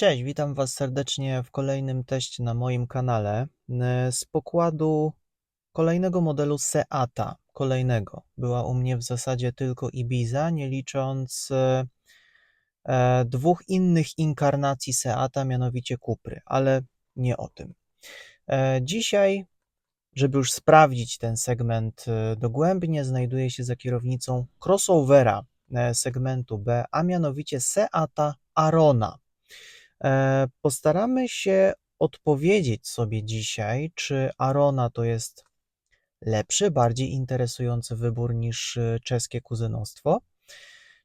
Cześć, witam Was serdecznie w kolejnym teście na moim kanale z pokładu kolejnego modelu Seata. Kolejnego. Była u mnie w zasadzie tylko Ibiza, nie licząc e, dwóch innych inkarnacji Seata, mianowicie Kupry, ale nie o tym. E, dzisiaj, żeby już sprawdzić ten segment e, dogłębnie, znajduję się za kierownicą crossovera segmentu B, a mianowicie Seata Arona. E, Postaramy się odpowiedzieć sobie dzisiaj, czy Arona to jest lepszy, bardziej interesujący wybór niż e, czeskie kuzynostwo,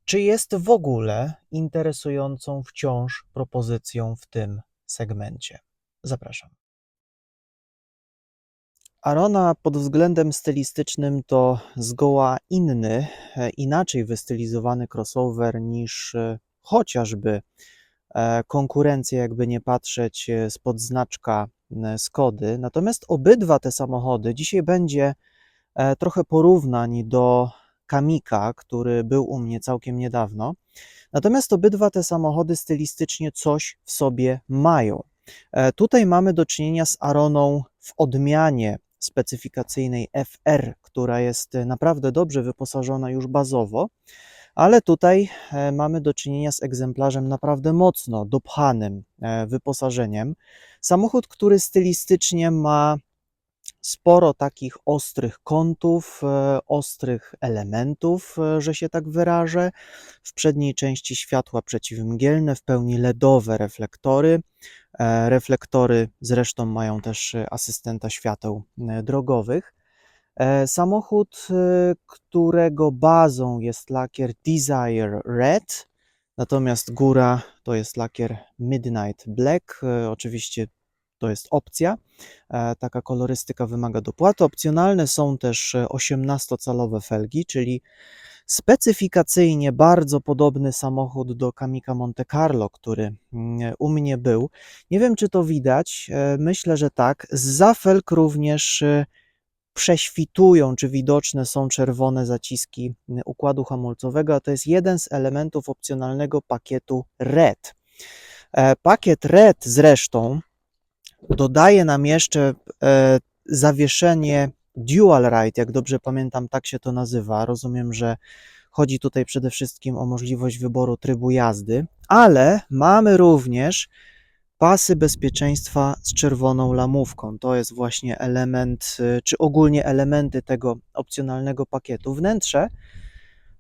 czy jest w ogóle interesującą wciąż propozycją w tym segmencie. Zapraszam. Arona pod względem stylistycznym to zgoła inny, e, inaczej wystylizowany crossover niż chociażby e, konkurencja, jakby nie patrzeć, e, spod znaczka e, Skody. Natomiast obydwa te samochody, dzisiaj będzie trochę porównań do Kamika, który był u mnie całkiem niedawno. Natomiast obydwa te samochody stylistycznie coś w sobie mają. Tutaj mamy do czynienia z Aroną w odmianie specyfikacyjnej FR, która jest naprawdę dobrze wyposażona już bazowo, ale tutaj e, mamy do czynienia z egzemplarzem naprawdę mocno dopchanym e, wyposażeniem. Samochód, który stylistycznie ma sporo takich ostrych kątów, e, ostrych elementów, że się tak wyrażę. W przedniej części światła przeciwmgielne, w pełni LEDowe reflektory. Reflektory zresztą mają też asystenta świateł drogowych. E, Samochód, e, którego bazą jest lakier Desire Red, natomiast góra to jest lakier Midnight Black. E, Oczywiście to jest opcja. E, Taka kolorystyka wymaga dopłaty. Opcjonalne są też e, 18-calowe felgi, czyli specyfikacyjnie bardzo podobny samochód do Kamika Monte Carlo, który mm, u mnie był. Nie wiem, czy to widać. Myślę, że tak. Za felg również prześwitują, czy widoczne są czerwone zaciski układu hamulcowego, a to jest jeden z elementów opcjonalnego pakietu RED. E, Pakiet RED zresztą dodaje nam jeszcze e, zawieszenie Dual Ride, jak dobrze pamiętam, tak się to nazywa. Rozumiem, że chodzi tutaj przede wszystkim o możliwość wyboru trybu jazdy, ale mamy również pasy bezpieczeństwa z czerwoną lamówką. To jest właśnie element, y, czy ogólnie elementy tego opcjonalnego pakietu. Wnętrze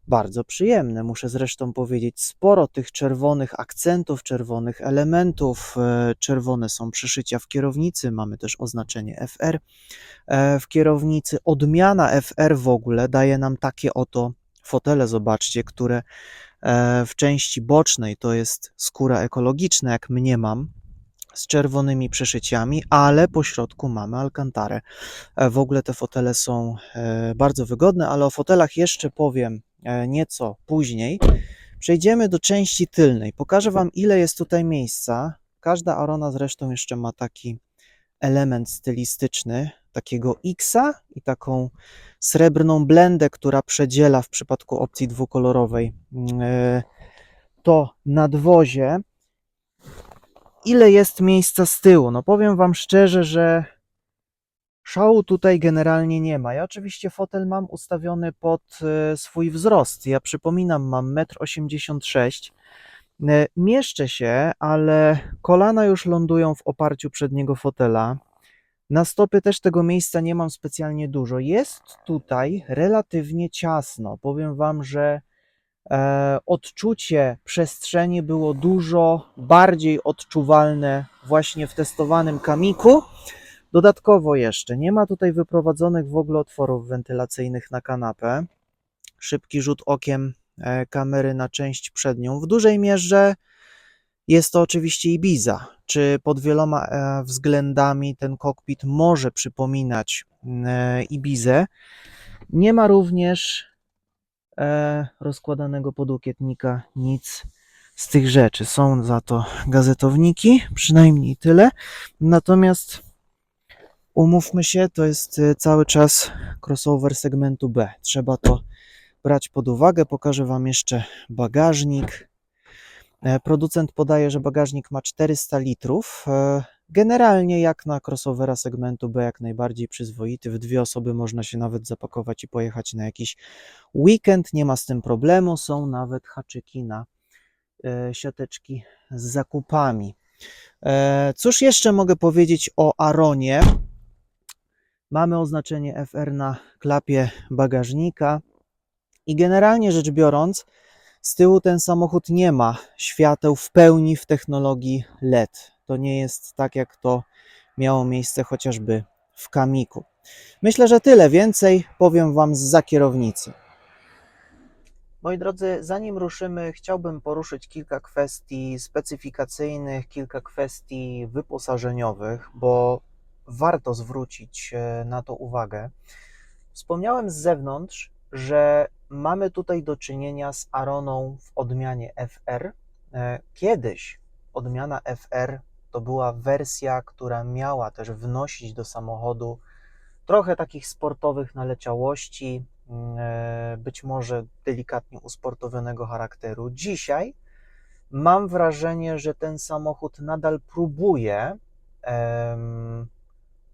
bardzo przyjemne, muszę zresztą powiedzieć. Sporo tych czerwonych akcentów, czerwonych elementów. e, Czerwone są przyszycia w kierownicy, mamy też oznaczenie FR e, w kierownicy. Odmiana FR w ogóle daje nam takie oto fotele, zobaczcie, które e, w części bocznej to jest skóra ekologiczna, jak mnie mam, z czerwonymi przeszyciami, ale po środku mamy alkantarę. E, W ogóle te fotele są e, bardzo wygodne, ale o fotelach jeszcze powiem e, nieco później. Przejdziemy do części tylnej. Pokażę Wam, ile jest tutaj miejsca. Każda Arona zresztą jeszcze ma taki element stylistyczny, takiego X-a i taką srebrną blendę, która przedziela w przypadku opcji dwukolorowej mm, to nadwozie. Ile jest miejsca z tyłu? No powiem Wam szczerze, że szału tutaj generalnie nie ma. Ja oczywiście fotel mam ustawiony pod e, swój wzrost. Ja przypominam, mam 1,86 m. E, Mieszczę się, ale kolana już lądują w oparciu przedniego fotela. Na stopy też tego miejsca nie mam specjalnie dużo. Jest tutaj relatywnie ciasno. Powiem Wam, że odczucie przestrzeni było dużo bardziej odczuwalne właśnie w testowanym kamiku. Dodatkowo jeszcze nie ma tutaj wyprowadzonych w ogóle otworów wentylacyjnych na kanapę. Szybki rzut okiem e, kamery na część przednią. W dużej mierze jest to oczywiście Ibiza. Czy pod wieloma e, względami ten kokpit może przypominać e, Ibizę? Nie ma również e, rozkładanego podłokietnika, nic z tych rzeczy. Są za to gazetowniki, przynajmniej tyle. Natomiast umówmy się, to jest e, cały czas crossover segmentu B. Trzeba to brać pod uwagę. Pokażę Wam jeszcze bagażnik. E, Producent podaje, że bagażnik ma 400 litrów. Generalnie jak na crossovera segmentu B jak najbardziej przyzwoity. W dwie osoby można się nawet zapakować i pojechać na jakiś weekend. Nie ma z tym problemu. Są nawet haczyki na e, siateczki z zakupami. E, Cóż jeszcze mogę powiedzieć o Aronie? Mamy oznaczenie FR na klapie bagażnika i generalnie rzecz biorąc, z tyłu ten samochód nie ma świateł w pełni w technologii LED. To nie jest tak, jak to miało miejsce chociażby w Kamiku. Myślę, że tyle. Więcej powiem Wam z kierownicy. Moi drodzy, zanim ruszymy, chciałbym poruszyć kilka kwestii specyfikacyjnych, kilka kwestii wyposażeniowych, bo warto zwrócić e, na to uwagę. Wspomniałem z zewnątrz, że mamy tutaj do czynienia z Aroną w odmianie FR. E, Kiedyś odmiana FR to była wersja, która miała też wnosić do samochodu trochę takich sportowych naleciałości, mm, e, być może delikatnie usportowionego charakteru. Dzisiaj mam wrażenie, że ten samochód nadal próbuje em,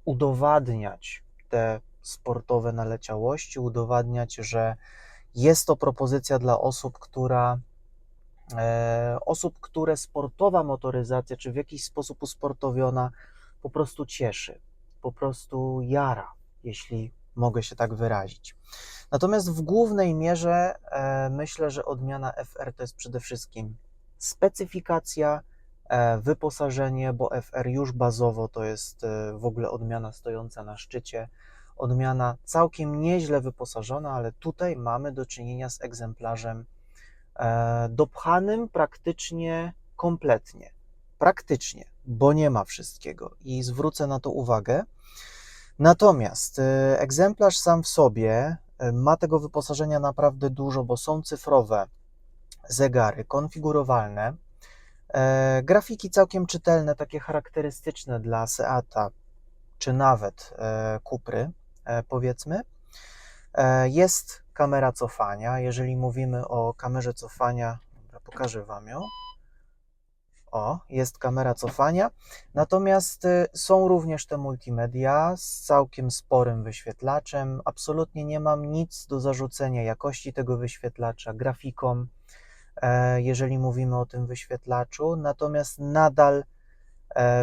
udowadniać te sportowe naleciałości, udowadniać, że jest to propozycja dla osób, która osób, które sportowa motoryzacja, czy w jakiś sposób usportowiona, po prostu cieszy, po prostu jara, jeśli mogę się tak wyrazić. Natomiast w głównej mierze e, myślę, że odmiana FR to jest przede wszystkim specyfikacja, e, wyposażenie, bo FR już bazowo to jest e, w ogóle odmiana stojąca na szczycie, odmiana całkiem nieźle wyposażona, ale tutaj mamy do czynienia z egzemplarzem e, dopchanym praktycznie kompletnie. Praktycznie, bo nie ma wszystkiego i zwrócę na to uwagę. Natomiast e, egzemplarz sam w sobie e, ma tego wyposażenia naprawdę dużo, bo są cyfrowe zegary konfigurowalne, e, grafiki całkiem czytelne, takie charakterystyczne dla Seata, czy nawet e, Cupry, e, powiedzmy. E, Jest kamera cofania. Jeżeli mówimy o kamerze cofania, dobra, pokażę Wam ją. O, jest kamera cofania. Natomiast y, są również te multimedia z całkiem sporym wyświetlaczem. Absolutnie nie mam nic do zarzucenia jakości tego wyświetlacza, grafikom, e, jeżeli mówimy o tym wyświetlaczu. Natomiast nadal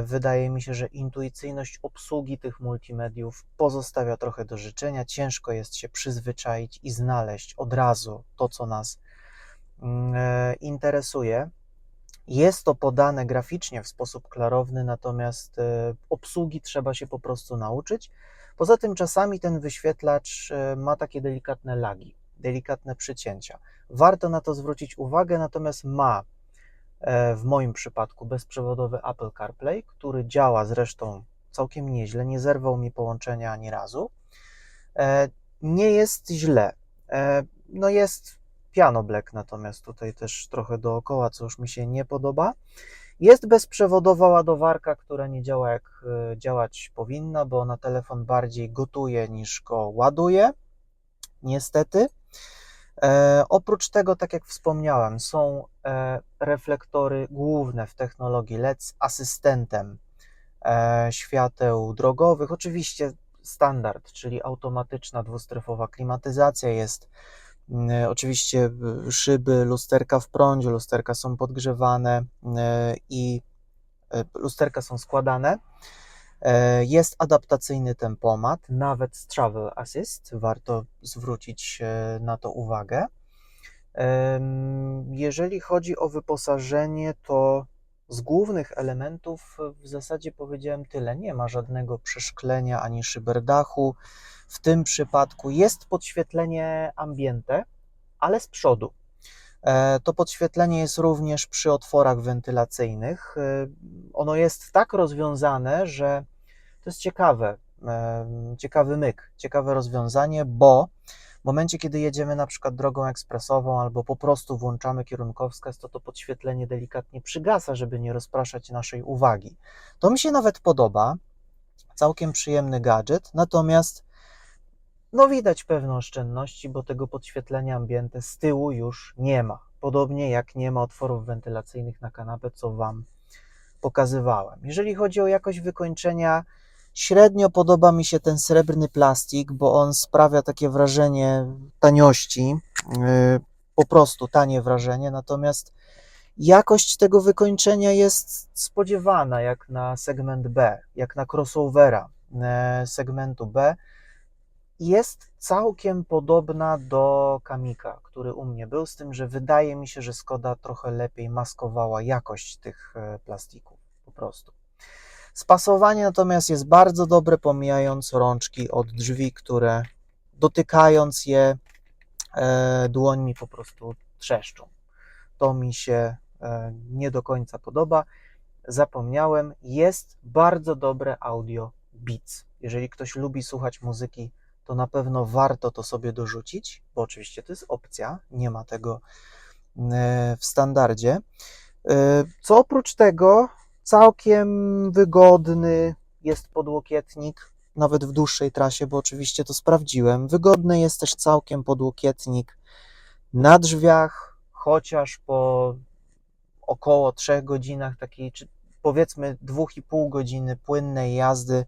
wydaje mi się, że intuicyjność obsługi tych multimediów pozostawia trochę do życzenia. Ciężko jest się przyzwyczaić i znaleźć od razu to, co nas mm, e, interesuje. Jest to podane graficznie w sposób klarowny, natomiast e, obsługi trzeba się po prostu nauczyć. Poza tym czasami ten wyświetlacz e, ma takie delikatne lagi, delikatne przycięcia. Warto na to zwrócić uwagę, natomiast ma e, w moim przypadku bezprzewodowy Apple CarPlay, który działa zresztą całkiem nieźle, nie zerwał mi połączenia ani razu. E, Nie jest źle. E, No jest piano black, natomiast tutaj też trochę dookoła, co już mi się nie podoba. Jest bezprzewodowa ładowarka, która nie działa jak e, działać powinna, bo na telefon bardziej gotuje niż go ładuje. Niestety. E, oprócz tego, tak jak wspomniałem, są e, reflektory główne w technologii LED z asystentem e, świateł drogowych. Oczywiście standard, czyli automatyczna dwustrefowa klimatyzacja jest. Mm, Oczywiście y, szyby, lusterka w prądzie, lusterka są podgrzewane i lusterka są składane. E, Jest adaptacyjny tempomat, nawet z Travel Assist, warto zwrócić e, na to uwagę. Jeżeli chodzi o wyposażenie, to z głównych elementów w zasadzie powiedziałem tyle. Nie ma żadnego przeszklenia ani szyberdachu. W tym przypadku jest podświetlenie ambiente, ale z przodu. E, To podświetlenie jest również przy otworach wentylacyjnych. E, Ono jest tak rozwiązane, że to jest ciekawe, e, ciekawy myk, ciekawe rozwiązanie, bo momencie, kiedy jedziemy na przykład drogą ekspresową albo po prostu włączamy kierunkowskaz, to to podświetlenie delikatnie przygasa, żeby nie rozpraszać naszej uwagi. To mi się nawet podoba, całkiem przyjemny gadżet, natomiast no widać pewne oszczędności, bo tego podświetlenia ambiente z tyłu już nie ma. podobnie jak nie ma otworów wentylacyjnych na kanapę, co Wam pokazywałem. Jeżeli chodzi o jakość wykończenia, średnio podoba mi się ten srebrny plastik, bo on sprawia takie wrażenie taniości, yy, po prostu tanie wrażenie, natomiast jakość tego wykończenia jest spodziewana jak na segment B, jak na crossovera e, segmentu B. Jest całkiem podobna do Kamika, który u mnie był, z tym, że wydaje mi się, że Skoda trochę lepiej maskowała jakość tych e, plastików, po prostu. Spasowanie natomiast jest bardzo dobre, pomijając rączki od drzwi, które dotykając je e, dłońmi po prostu trzeszczą. To mi się e, nie do końca podoba. Zapomniałem, jest bardzo dobre audio Beats. Jeżeli ktoś lubi słuchać muzyki, to na pewno warto to sobie dorzucić, bo oczywiście to jest opcja, nie ma tego e, w standardzie. E, Co oprócz tego, całkiem wygodny jest podłokietnik, nawet w dłuższej trasie, bo oczywiście to sprawdziłem. Wygodny jest też całkiem podłokietnik na drzwiach, chociaż po około 3 godzinach takiej, czy powiedzmy 2,5 godziny płynnej jazdy,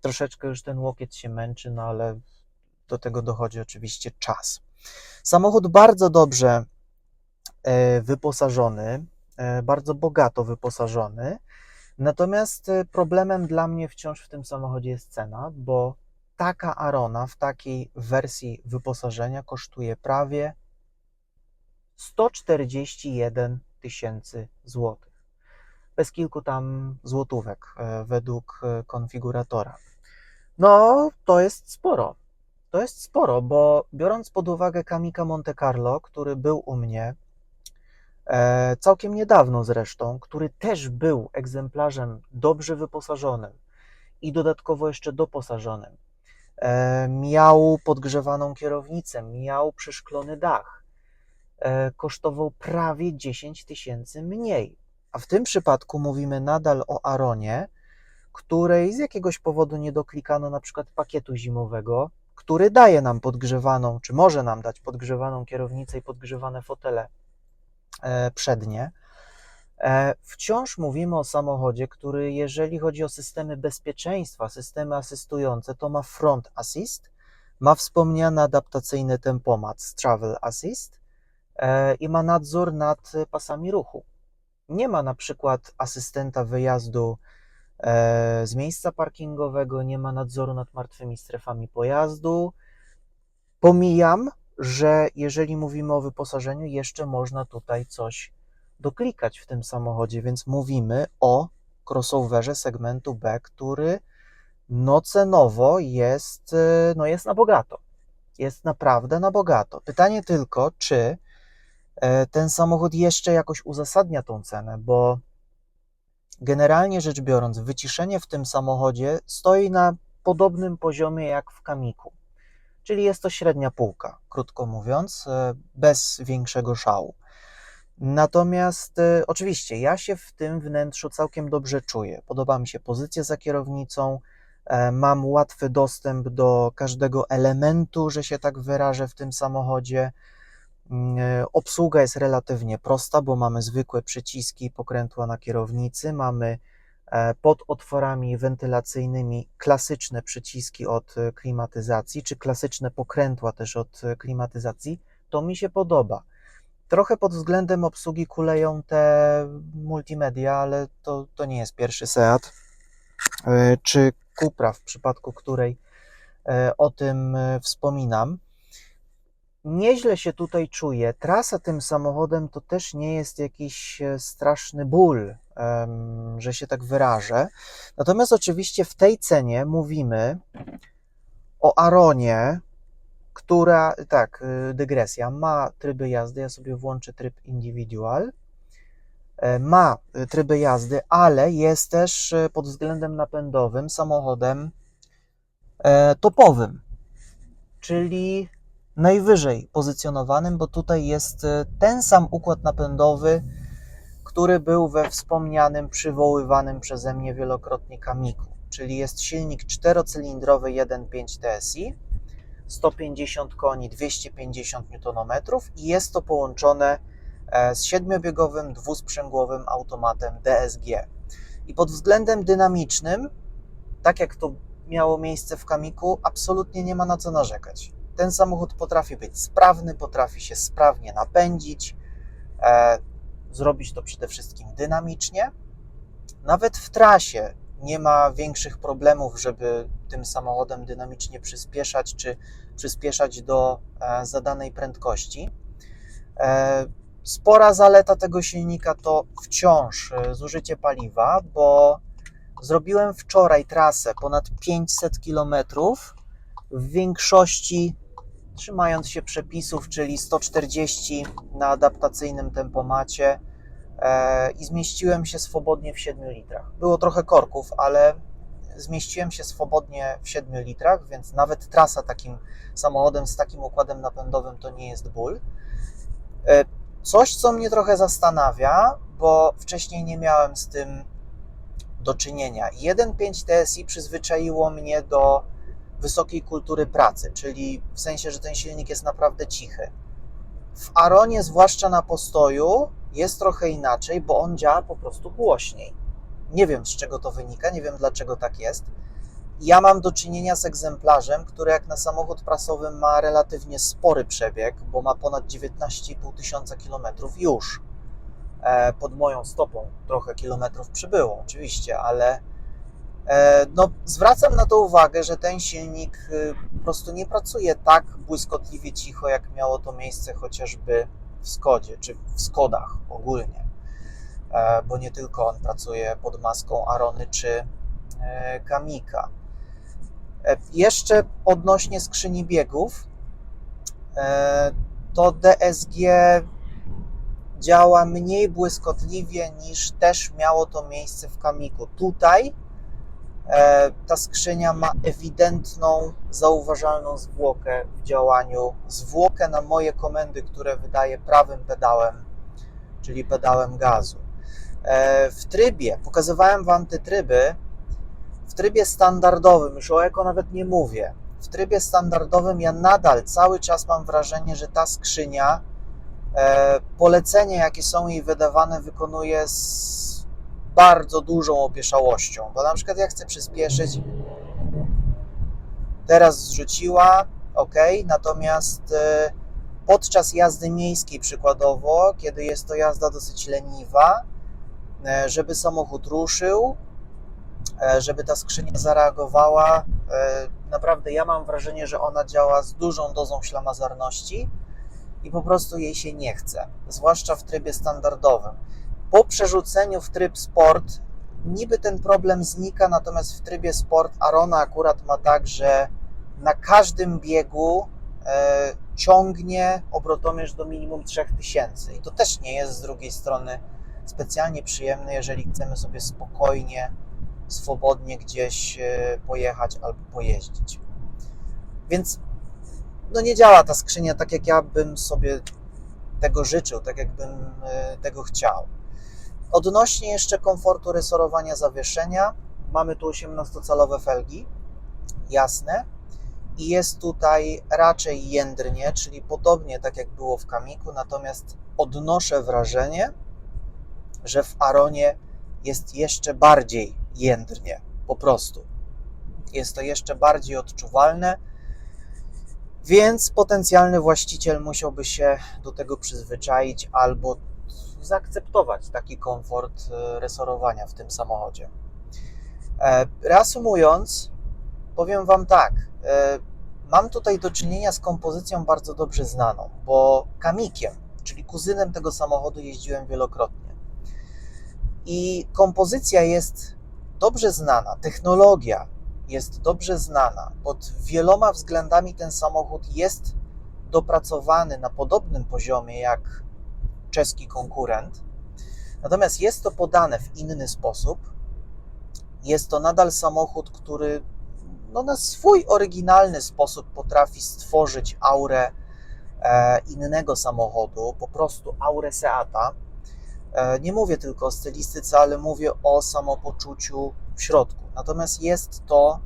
troszeczkę już ten łokieć się męczy, no ale do tego dochodzi oczywiście czas. Samochód bardzo dobrze e, wyposażony, bardzo bogato wyposażony. Natomiast e, problemem dla mnie wciąż w tym samochodzie jest cena, bo taka Arona w takiej wersji wyposażenia kosztuje prawie 141 tysięcy złotych. Bez kilku tam złotówek e, według e, konfiguratora. No, to jest sporo. To jest sporo, bo biorąc pod uwagę Kamika Monte Carlo, który był u mnie e, całkiem niedawno zresztą, który też był egzemplarzem dobrze wyposażonym i dodatkowo jeszcze doposażonym, e, miał podgrzewaną kierownicę, miał przeszklony dach, e, kosztował prawie 10 tysięcy mniej. A w tym przypadku mówimy nadal o Aronie, której z jakiegoś powodu nie doklikano na przykład pakietu zimowego, który daje nam podgrzewaną, czy może nam dać podgrzewaną kierownicę i podgrzewane fotele. e, przednie. E, Wciąż mówimy o samochodzie, który, jeżeli chodzi o systemy bezpieczeństwa, systemy asystujące, to ma front assist, ma wspomniany adaptacyjny tempomat z Travel Assist e, i ma nadzór nad pasami ruchu. Nie ma na przykład asystenta wyjazdu e, z miejsca parkingowego, nie ma nadzoru nad martwymi strefami pojazdu. Pomijam, że jeżeli mówimy o wyposażeniu, jeszcze można tutaj coś doklikać w tym samochodzie, więc mówimy o crossoverze segmentu B, który no cenowo jest, e, no jest na bogato. Jest naprawdę na bogato. Pytanie tylko, czy e, ten samochód jeszcze jakoś uzasadnia tą cenę, bo generalnie rzecz biorąc, wyciszenie w tym samochodzie stoi na podobnym poziomie jak w Kamiku. Czyli jest to średnia półka, krótko mówiąc, e, bez większego szału. Natomiast e, oczywiście ja się w tym wnętrzu całkiem dobrze czuję. Podoba mi się pozycja za kierownicą, e, mam łatwy dostęp do każdego elementu, że się tak wyrażę, w tym samochodzie. Mm, Obsługa jest relatywnie prosta, bo mamy zwykłe przyciski pokrętła na kierownicy, mamy pod otworami wentylacyjnymi klasyczne przyciski od e, klimatyzacji, czy klasyczne pokrętła też od e, klimatyzacji. To mi się podoba. Trochę pod względem obsługi kuleją te multimedia, ale to, to nie jest pierwszy Seat, e, czy Cupra, w przypadku której e, o tym e, wspominam. Nieźle się tutaj czuję. Trasa tym samochodem to też nie jest jakiś e, straszny ból, że się tak wyrażę. Natomiast oczywiście w tej cenie mówimy o Aronie, która, tak, y, dygresja, ma tryby jazdy. Ja sobie włączę tryb individual. E, Ma y, tryby jazdy, ale jest też y, pod względem napędowym samochodem e, topowym, czyli najwyżej pozycjonowanym, bo tutaj jest ten sam układ napędowy, który był we wspomnianym, przywoływanym przeze mnie wielokrotnie Kamiku, czyli jest silnik czterocylindrowy 1.5 TSI, 150 koni, 250 Nm i jest to połączone e, z siedmiobiegowym, dwusprzęgłowym automatem DSG. I pod względem dynamicznym, tak jak to miało miejsce w Kamiku, absolutnie nie ma na co narzekać. Ten samochód potrafi być sprawny, potrafi się sprawnie napędzić, e, zrobić to przede wszystkim dynamicznie. Nawet w trasie nie ma większych problemów, żeby tym samochodem dynamicznie przyspieszać czy przyspieszać do e, zadanej prędkości. E, Spora zaleta tego silnika to wciąż e, zużycie paliwa, bo zrobiłem wczoraj trasę ponad 500 km w większości trzymając się przepisów, czyli 140 na adaptacyjnym tempomacie e, i zmieściłem się swobodnie w 7 litrach. Było trochę korków, ale zmieściłem się swobodnie w 7 litrach, więc nawet trasa takim samochodem z takim układem napędowym to nie jest ból. E, Coś, co mnie trochę zastanawia, bo wcześniej nie miałem z tym do czynienia. 1.5 TSI przyzwyczaiło mnie do wysokiej kultury pracy, czyli w sensie, że ten silnik jest naprawdę cichy. W Aronie, zwłaszcza na postoju, jest trochę inaczej, bo on działa po prostu głośniej. Nie wiem z czego to wynika, nie wiem dlaczego tak jest. Ja mam do czynienia z egzemplarzem, który jak na samochód prasowy ma relatywnie spory przebieg, bo ma ponad 19,5 tysiąca kilometrów już. E, Pod moją stopą trochę kilometrów przybyło, oczywiście, ale no, zwracam na to uwagę, że ten silnik y, po prostu nie pracuje tak błyskotliwie cicho, jak miało to miejsce chociażby w Skodzie, czy w Skodach ogólnie, E, bo nie tylko on pracuje pod maską Arony czy e, Kamika. E, Jeszcze odnośnie skrzyni biegów, e, to DSG działa mniej błyskotliwie niż też miało to miejsce w Kamiku. Tutaj e, ta skrzynia ma ewidentną, zauważalną zwłokę w działaniu, zwłokę na moje komendy, które wydaje prawym pedałem, czyli pedałem gazu. E, W trybie, pokazywałem Wam te tryby, w trybie standardowym, już o eko nawet nie mówię, w trybie standardowym ja nadal cały czas mam wrażenie, że ta skrzynia e, polecenia, jakie są jej wydawane, wykonuje z bardzo dużą opieszałością. Bo na przykład ja chcę przyspieszyć, teraz zrzuciła, ok, natomiast e, podczas jazdy miejskiej przykładowo, kiedy jest to jazda dosyć leniwa, e, żeby samochód ruszył, e, żeby ta skrzynia zareagowała. Naprawdę ja mam wrażenie, że ona działa z dużą dozą ślamazarności i po prostu jej się nie chce, zwłaszcza w trybie standardowym. Po przerzuceniu w tryb sport niby ten problem znika, natomiast w trybie sport Arona akurat ma tak, że na każdym biegu e, ciągnie obrotomierz do minimum 3000 i to też nie jest z drugiej strony specjalnie przyjemne, jeżeli chcemy sobie spokojnie, swobodnie gdzieś e, pojechać albo pojeździć. Więc no nie działa ta skrzynia tak, jak ja bym sobie tego życzył, tak jakbym e, tego chciał. Odnośnie jeszcze komfortu resorowania zawieszenia, mamy tu 18-calowe felgi, jasne, i jest tutaj raczej jędrnie, czyli podobnie tak jak było w Kamiku, natomiast odnoszę wrażenie, że w Aronie jest jeszcze bardziej jędrnie, po prostu. Jest to jeszcze bardziej odczuwalne, więc potencjalny właściciel musiałby się do tego przyzwyczaić albo zaakceptować taki komfort e, resorowania w tym samochodzie. E, Reasumując, powiem Wam tak. e, Mam tutaj do czynienia z kompozycją bardzo dobrze znaną, bo Kamikiem, czyli kuzynem tego samochodu, jeździłem wielokrotnie. I kompozycja jest dobrze znana, technologia jest dobrze znana. Pod wieloma względami ten samochód jest dopracowany na podobnym poziomie jak czeski konkurent. Natomiast jest to podane w inny sposób. Jest to nadal samochód, który no, na swój oryginalny sposób potrafi stworzyć aurę e, innego samochodu, po prostu aurę Seata. E, nie mówię tylko o stylistyce, ale mówię o samopoczuciu w środku. Natomiast jest to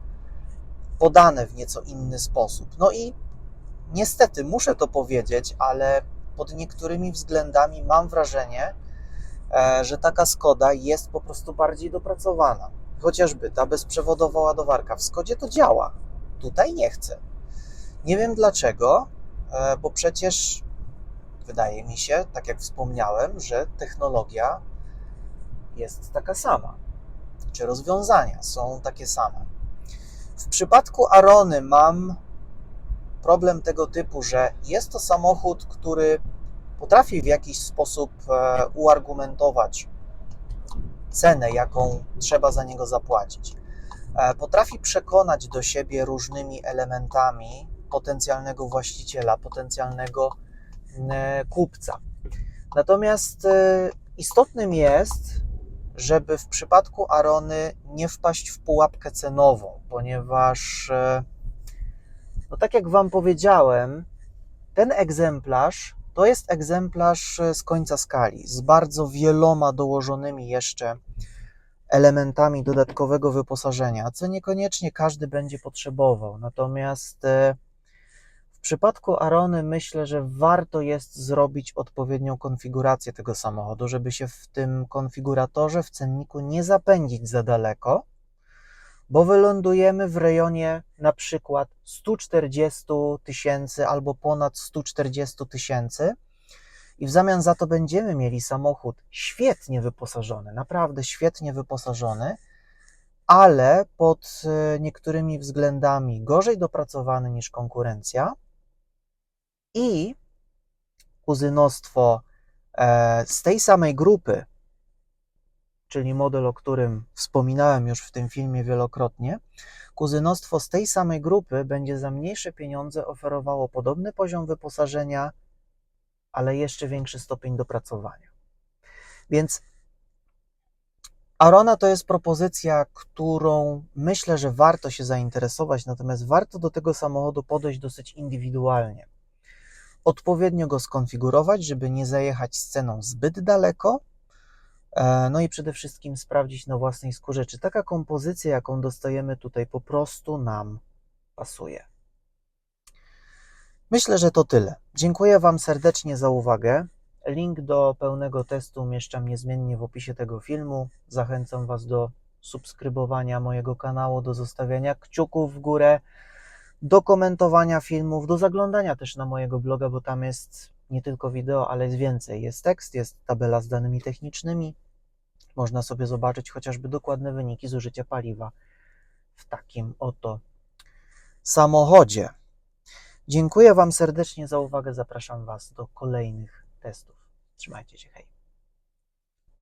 podane w nieco inny sposób. No i niestety muszę to powiedzieć, ale pod niektórymi względami mam wrażenie, e, że taka Skoda jest po prostu bardziej dopracowana. Chociażby ta bezprzewodowa ładowarka w Skodzie to działa. Tutaj nie chce. Nie wiem dlaczego, e, bo przecież wydaje mi się, tak jak wspomniałem, że technologia jest taka sama, czy rozwiązania są takie same. W przypadku Arony mam problem tego typu, że jest to samochód, który potrafi w jakiś sposób e, uargumentować cenę, jaką trzeba za niego zapłacić. E, Potrafi przekonać do siebie różnymi elementami potencjalnego właściciela, potencjalnego kupca. Natomiast e, istotnym jest, żeby w przypadku Arony nie wpaść w pułapkę cenową, ponieważ, no tak jak Wam powiedziałem, ten egzemplarz to jest egzemplarz e, z końca skali, z bardzo wieloma dołożonymi jeszcze elementami dodatkowego wyposażenia, co niekoniecznie każdy będzie potrzebował. Natomiast e, w przypadku Arony myślę, że warto jest zrobić odpowiednią konfigurację tego samochodu, żeby się w tym konfiguratorze, w cenniku nie zapędzić za daleko, bo wylądujemy w rejonie na przykład 140 tysięcy albo ponad 140 tysięcy i w zamian za to będziemy mieli samochód świetnie wyposażony, naprawdę świetnie wyposażony, ale pod e, niektórymi względami gorzej dopracowany niż konkurencja i kuzynostwo e, z tej samej grupy, czyli model, o którym wspominałem już w tym filmie wielokrotnie, kuzynostwo z tej samej grupy będzie za mniejsze pieniądze oferowało podobny poziom wyposażenia, ale jeszcze większy stopień dopracowania. Więc Arona to jest propozycja, którą myślę, że warto się zainteresować, natomiast warto do tego samochodu podejść dosyć indywidualnie. Odpowiednio go skonfigurować, żeby nie zajechać z ceną zbyt daleko. E, No i przede wszystkim sprawdzić na własnej skórze, czy taka kompozycja, jaką dostajemy tutaj, po prostu nam pasuje. Myślę, że to tyle. Dziękuję Wam serdecznie za uwagę. Link do pełnego testu umieszczam niezmiennie w opisie tego filmu. Zachęcam Was do subskrybowania mojego kanału, do zostawiania kciuków w górę, do komentowania filmów, do zaglądania też na mojego bloga, bo tam jest nie tylko wideo, ale jest więcej. Jest tekst, jest tabela z danymi technicznymi. Można sobie zobaczyć chociażby dokładne wyniki zużycia paliwa w takim oto samochodzie. Dziękuję Wam serdecznie za uwagę. Zapraszam Was do kolejnych testów. Trzymajcie się, hej.